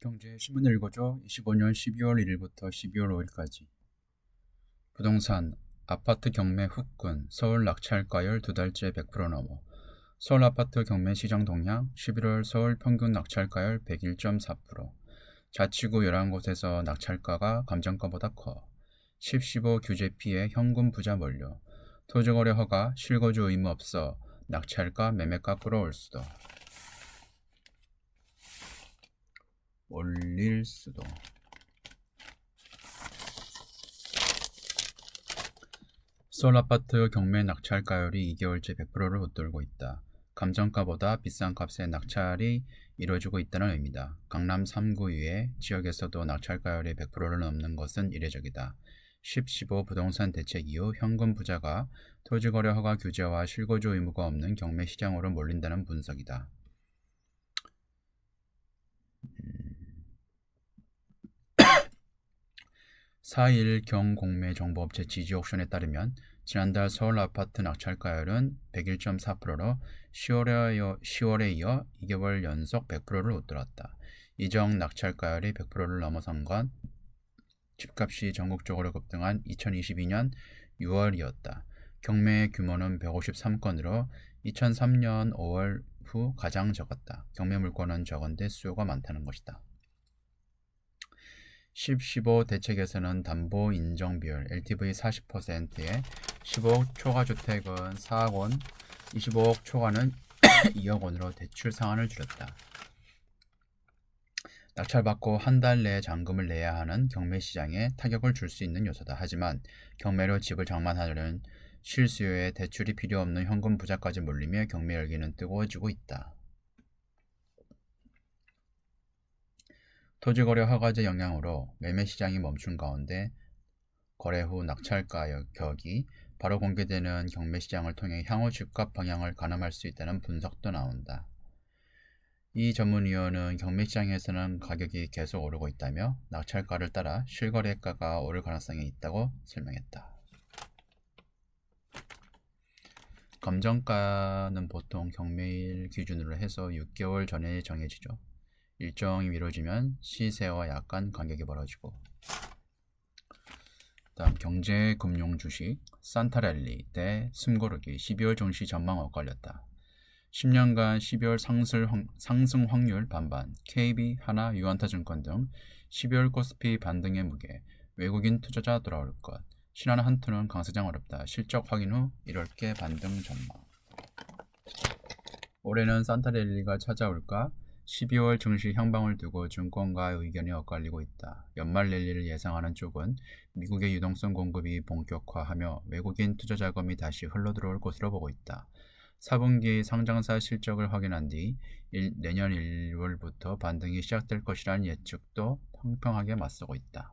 경제 신문을 읽어줘. 25년 12월 1일부터 12월 5일까지. 부동산 아파트 경매 훅군 서울 낙찰가율 두 달째 100% 넘어. 서울 아파트 경매 시장 동향 11월 서울 평균 낙찰가율 101.4% 자치구 11곳에서 낙찰가가 감정가보다 커. 10, 15 규제 피해 현금 부자 몰려. 토지거래 허가 실거주 의무 없어. 낙찰가 매매가 끌어올 수도 올릴 수도. 서울 아파트 경매 낙찰 가율이 2개월째 100%를 웃돌고 있다. 감정가보다 비싼 값에 낙찰이 이루어지고 있다는 의미다. 강남 3구 이외 지역에서도 낙찰 가율이 100%를 넘는 것은 이례적이다. 10, 15 부동산 대책 이후 현금 부자가 토지거래 허가 규제와 실거주 의무가 없는 경매 시장으로 몰린다는 분석이다. 4일 경공매 정보업체 지지옥션에 따르면 지난달 서울 아파트 낙찰가율은 101.4%로 10월에, 10월에 이어 2개월 연속 100%를 웃돌았다. 이정 낙찰가율이 100%를 넘어선 건 집값이 전국적으로 급등한 2022년 6월이었다. 경매의 규모는 153건으로 2003년 5월 후 가장 적었다. 경매 물건은 적은데 수요가 많다는 것이다. 10, 15 대책에서는 담보 인정 비율 LTV 40%에 15억 초과 주택은 4억 원, 25억 초과는 2억 원으로 대출 상한을 줄였다. 낙찰받고 한 달 내에 잔금을 내야 하는 경매 시장에 타격을 줄 수 있는 요소다. 하지만 경매로 집을 장만하려는 실수요에 대출이 필요 없는 현금 부자까지 몰리며 경매 열기는 뜨거워지고 있다. 토지거래 허가제 영향으로 매매 시장이 멈춘 가운데 거래 후 낙찰가 격이 바로 공개되는 경매 시장을 통해 향후 집값 방향을 가늠할 수 있다는 분석도 나온다. 이 전문위원은 경매 시장에서는 가격이 계속 오르고 있다며 낙찰가를 따라 실거래가가 오를 가능성이 있다고 설명했다. 검정가는 보통 경매일 기준으로 해서 6개월 전에 정해지죠. 일정이 미뤄지면 시세와 약간 간격이 벌어지고 다음 경제 금융 주식 산타랠리 대 숨고르기 12월 증시 전망 엇갈렸다. 10년간 12월 상승, 상승 확률 반반 KB, 하나, 유한타증권 등 12월 코스피 반등의 무게 외국인 투자자 돌아올 것 신한 한투는 강세장 어렵다. 실적 확인 후 1월께 반등 전망 올해는 산타랠리가 찾아올까? 12월 증시 향방을 두고 증권가의 의견이 엇갈리고 있다. 연말 랠리를 예상하는 쪽은 미국의 유동성 공급이 본격화하며 외국인 투자 자금이 다시 흘러들어올 것으로 보고 있다. 4분기 상장사 실적을 확인한 뒤 일, 내년 1월부터 반등이 시작될 것이라는 예측도 평평하게 맞서고 있다.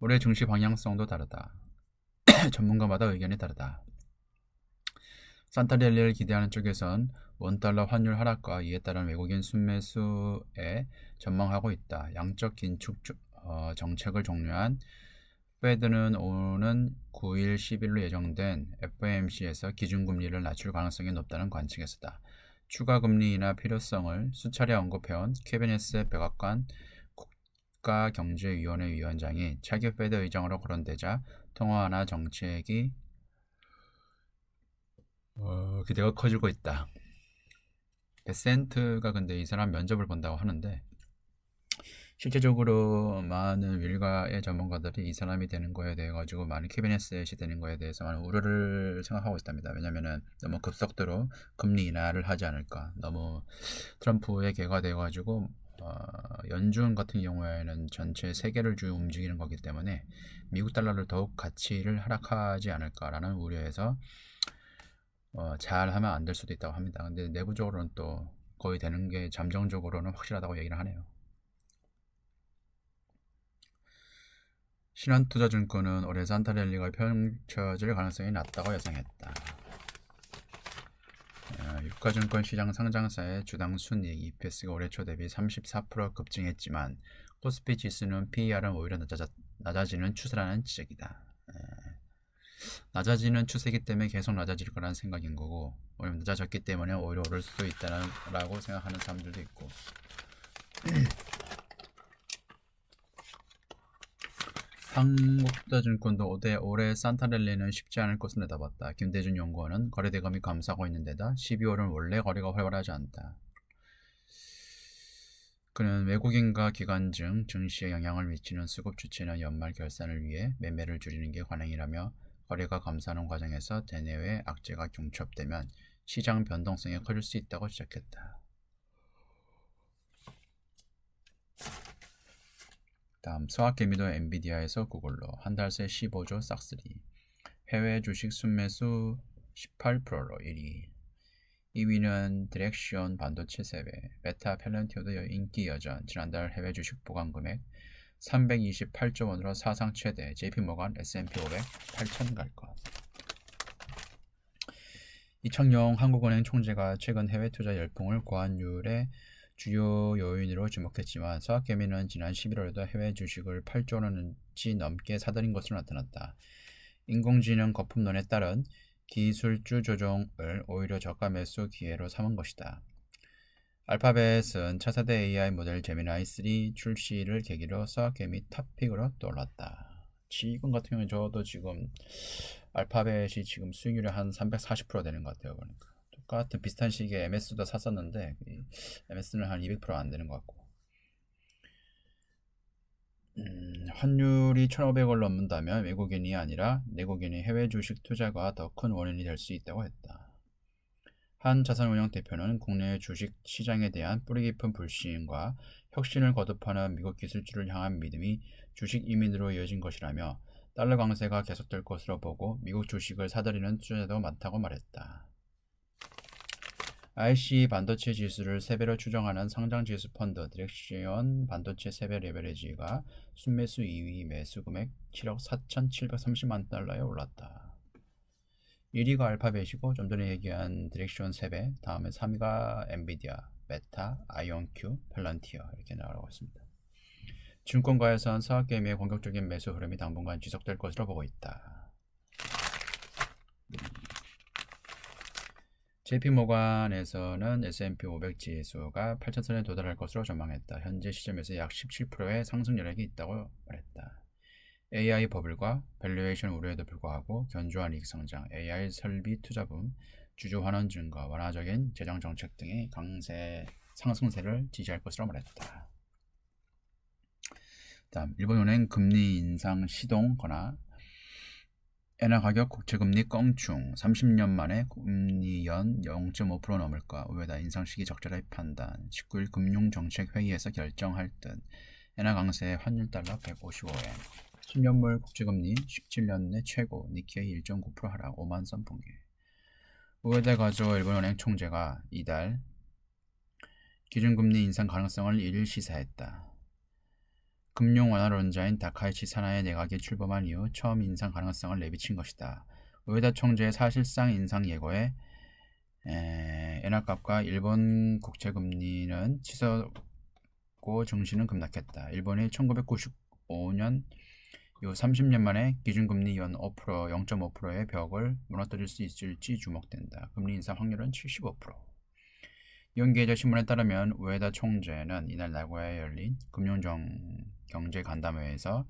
올해 증시 방향성도 다르다. 전문가마다 의견이 다르다. 산타렐리를 기대하는 쪽에선 원달러 환율 하락과 이에 따른 외국인 순매수에 전망하고 있다. 양적 긴축 어, 정책을 종료한 페드는 오는 9일 10일로 예정된 FOMC에서 기준금리를 낮출 가능성이 높다는 관측에서다. 추가 금리나 필요성을 수차례 언급해온 케빈에스 백악관 국가경제위원회 위원장이 차기 페드 의장으로 거론되자 통화 완화 정책이 어, 기대가 커지고 있다. 베센트가 근데 이 사람 면접을 본다고 하는데 실제적으로 많은 윌가의 전문가들이 이 사람이 되는 거에 대해 가지고 많은 캐비넷셋이 되는 거에 대해서 많은 우려를 생각하고 있답니다. 왜냐면은 너무 급속도로 금리 인하를 하지 않을까. 너무 트럼프의 개가 되어 가지고 어, 연준 같은 경우에는 전체 세계를 주 움직이는 거기 때문에 미국 달러를 더욱 가치를 하락하지 않을까라는 우려에서 어, 잘 하면 안 될 수도 있다고 합니다. 근데 내부적으로는 또 거의 되는 게 잠정적으로는 확실하다고 얘기를 하네요. 신한투자증권은 올해 산타랠리가 펼쳐질 가능성이 낮다고 예상했다. 어, 유가증권 시장 상장사의 주당 순이익 EPS가 올해 초 대비 34% 급증했지만 코스피 지수는 PER은 오히려 낮아지는 추세라는 지적이다. 낮아지는 추세이기 때문에 계속 낮아질 거라는 생각인 거고 오히려 낮아졌기 때문에 오히려 오를 수도 있다라고 생각하는 사람들도 있고 한국투자증권도 올해, 올해 산타랠리는 쉽지 않을 것을 내다봤다. 김대준 연구원은 거래 대금이 감소하고 있는 데다 12월은 원래 거래가 활발하지 않다. 그는 외국인과 기관증, 증시에 영향을 미치는 수급 주체나 연말 결산을 위해 매매를 줄이는 게 관행이라며 거래가 감소하는 과정에서 대내외 악재가 중첩되면 시장 변동성이 커질 수 있다고 지적했다. 다음 수학개미도 엔비디아에서 구글로 한 달 새 15조 싹쓸이 해외 주식 순매수 18%로 1위 2위는 디렉션 반도체 세배 메타 펠렌티오도 인기 여전 지난달 해외 주식 보관 금액 328조 원으로 사상 최대 JP모간 S&P 500 8천 갈 것. 이청용 한국은행 총재가 최근 해외 투자 열풍을 고환율의 주요 요인으로 주목했지만 서학개미는 지난 11월에도 해외 주식을 8조 원치 넘게 사들인 것으로 나타났다. 인공지능 거품론에 따른 기술주 조정을 오히려 저가 매수 기회로 삼은 것이다. 알파벳은 차세대 AI 모델 제미나이 3 출시를 계기로 서학개미 탑픽으로 떠올랐다. 지금 같은 경우는 저도 지금 알파벳이 지금 수익률이 한 340% 되는 것 같아요. 보니까 똑같은 비슷한 시기에 MS도 샀었는데 MS는 한 200%안 되는 것 같고 음, 환율이 1,500을 넘는다면 외국인이 아니라 내국인의 해외 주식 투자가 더 큰 원인이 될 수 있다고 했다. 한 자산운용 대표는 국내 주식 시장에 대한 뿌리 깊은 불신과 혁신을 거듭하는 미국 기술주를 향한 믿음이 주식 이민으로 이어진 것이라며 달러 강세가 계속될 것으로 보고 미국 주식을 사들이는 투자자도 많다고 말했다. IC 반도체 지수를 3배로 추정하는 상장 지수 펀드 디렉시온 반도체 3배 레버리지가 순매수 2위 매수 금액 7억 4,730만 달러에 올랐다. 1위가 알파벳이고 좀 전에 얘기한 디렉시온 3배, 다음에 3위가 엔비디아, 메타, 아이온큐, 펠란티어 이렇게 나오고 있습니다. 증권가에선 사학게임의 공격적인 매수 흐름이 당분간 지속될 것으로 보고 있다. JP모간에서는 S&P 500 지수가 8,000선에 도달할 것으로 전망했다. 현재 시점에서 약 17%의 상승 여력이 있다고 말했다. AI 버블과 밸류에이션 우려에도 불구하고 견조한 이익 성장, AI 설비 투자붐, 주주 환원 증가, 완화적인 재정 정책 등의 강세 상승세를 지지할 것으로 말했다. 다음 일본 은행 금리 인상 시동 거나 엔화 가격 국채금리 껑충 30년 만에 금리 연 0.5% 넘을까 의외다. 인상 시기 적절히 판단. 19일 금융정책회의에서 결정할 듯. 엔화 강세 환율 달러 155엔 10년물 국채금리 17년 내 최고 니케이 1.9% 하락 5만 선 붕괴 우에다 가조 일본은행 총재가 이달 기준금리 인상 가능성을 1일 시사했다. 금융 완화론자인 다카이치 사나의 내각이 출범한 이후 처음 인상 가능성을 내비친 것이다. 우에다 총재의 사실상 인상 예고에 엔화값과 일본 국채금리는 치솟고 증시는 급락했다. 일본이 1995년 이후 30년 만에 기준금리 연 5% 0.5%의 벽을 무너뜨릴 수 있을지 주목된다. 금리 인상 확률은 75%. 연계자 신문에 따르면 우에다 총재는 이날 나고야에 열린 금융정 경제 간담회에서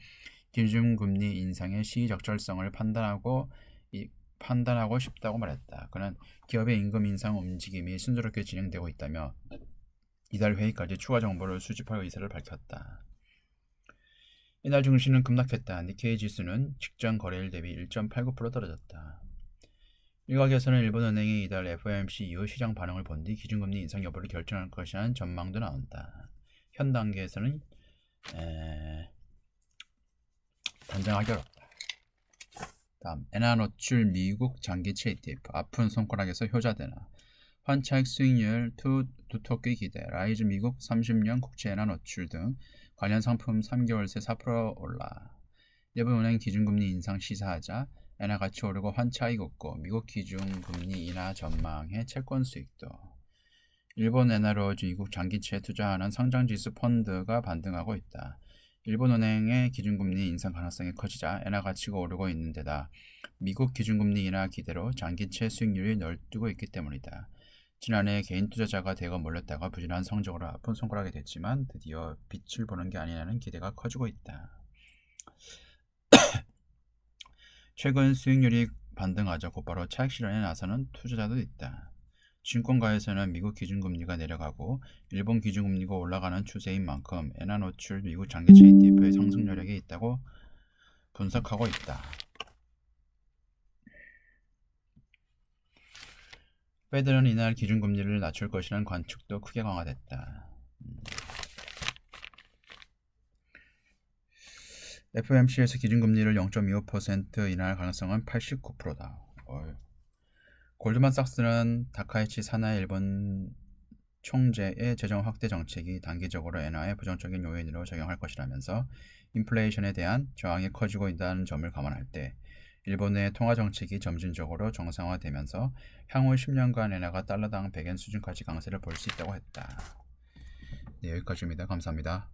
기준금리 인상의 시적절성을 판단하고 이, 판단하고 싶다고 말했다. 그는 기업의 임금 인상 움직임이 순조롭게 진행되고 있다며 이달 회의까지 추가 정보를 수집할 의사를 밝혔다. 이날 증시는 급락했다. 니케이 지수는 직전 거래일 대비 1.89% 떨어졌다. 일각에서는 일본은행이 이달 FOMC 이후 시장 반응을 본 뒤 기준금리 인상 여부를 결정할 것이라는 전망도 나온다. 현 단계에서는 에... 단정하기 어렵다. 다음 엔화 노출 미국 장기채 ETF 아픈 손가락에서 효자되나 환차익 수익률 투, 두토끼 기대 라이즈 미국 30년 국채 엔화 노출 등 관련 상품 3개월 새 4% 올라 일본은행 기준금리 인상 시사하자 엔화 가치 오르고 환차익 없고 미국 기준금리 인하 전망해 채권 수익도 일본 엔화로 미국 장기채 투자하는 상장지수 펀드가 반등하고 있다. 일본은행의 기준금리 인상 가능성이 커지자 엔화 가치가 오르고 있는 데다 미국 기준금리 인하 기대로 장기채 수익률이 널뛰고 있기 때문이다. 지난해 개인 투자자가 대거 몰렸다가 부진한 성적으로 아픈 손가락이 됐지만 드디어 빛을 보는 게 아니라는 기대가 커지고 있다. 최근 수익률이 반등하자 곧바로 차익 실현에 나서는 투자자도 있다. 증권가에서는 미국 기준금리가 내려가고 일본 기준금리가 올라가는 추세인 만큼 엔화 노출 미국 장기채 ETF의 상승 여력이 있다고 분석하고 있다. 페드는 이날 기준금리를 낮출 것이라는 관측도 크게 강화됐다. 음. FOMC에서 기준금리를 0.25% 인하할 가능성은 89%다. 골드만삭스는 다카이치 사나이 일본 총재의 재정 확대 정책이 단기적으로 엔화의 부정적인 요인으로 작용할 것이라면서 인플레이션에 대한 저항이 커지고 있다는 점을 감안할 때 일본의 통화 정책이 점진적으로 정상화되면서 향후 10년간 엔화가 달러당 100엔 수준까지 강세를 볼수 있다고 했다. 네, 여기까지입니다. 감사합니다.